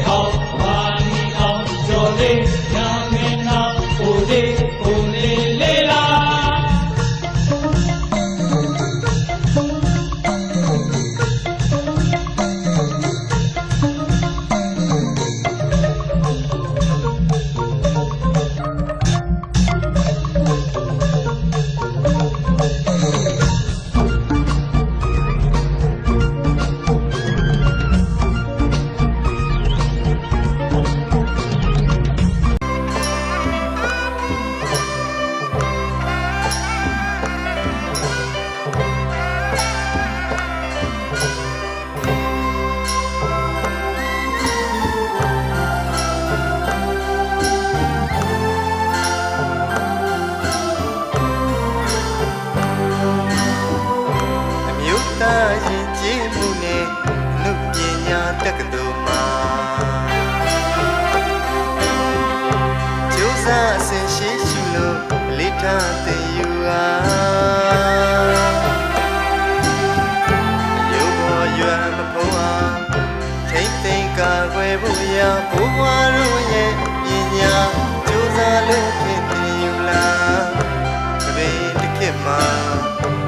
好 ထားသင်ယူအားရုပ်ပေါ်ရွယ်မဖုံးအောင်ထိမ့်သိမ့်ကာကွယ်ဖို့ရာဘိုးဘွားတို့ရဲ့ပညာကြိုးစားလို့ဖြစ်တည်ယူလာတပည့်တစ်ခေတ်မှာတွင်တဲ့နဲ့ဝင်မင်းလာလေးကျွန်တော်ဖြောပြေမှာ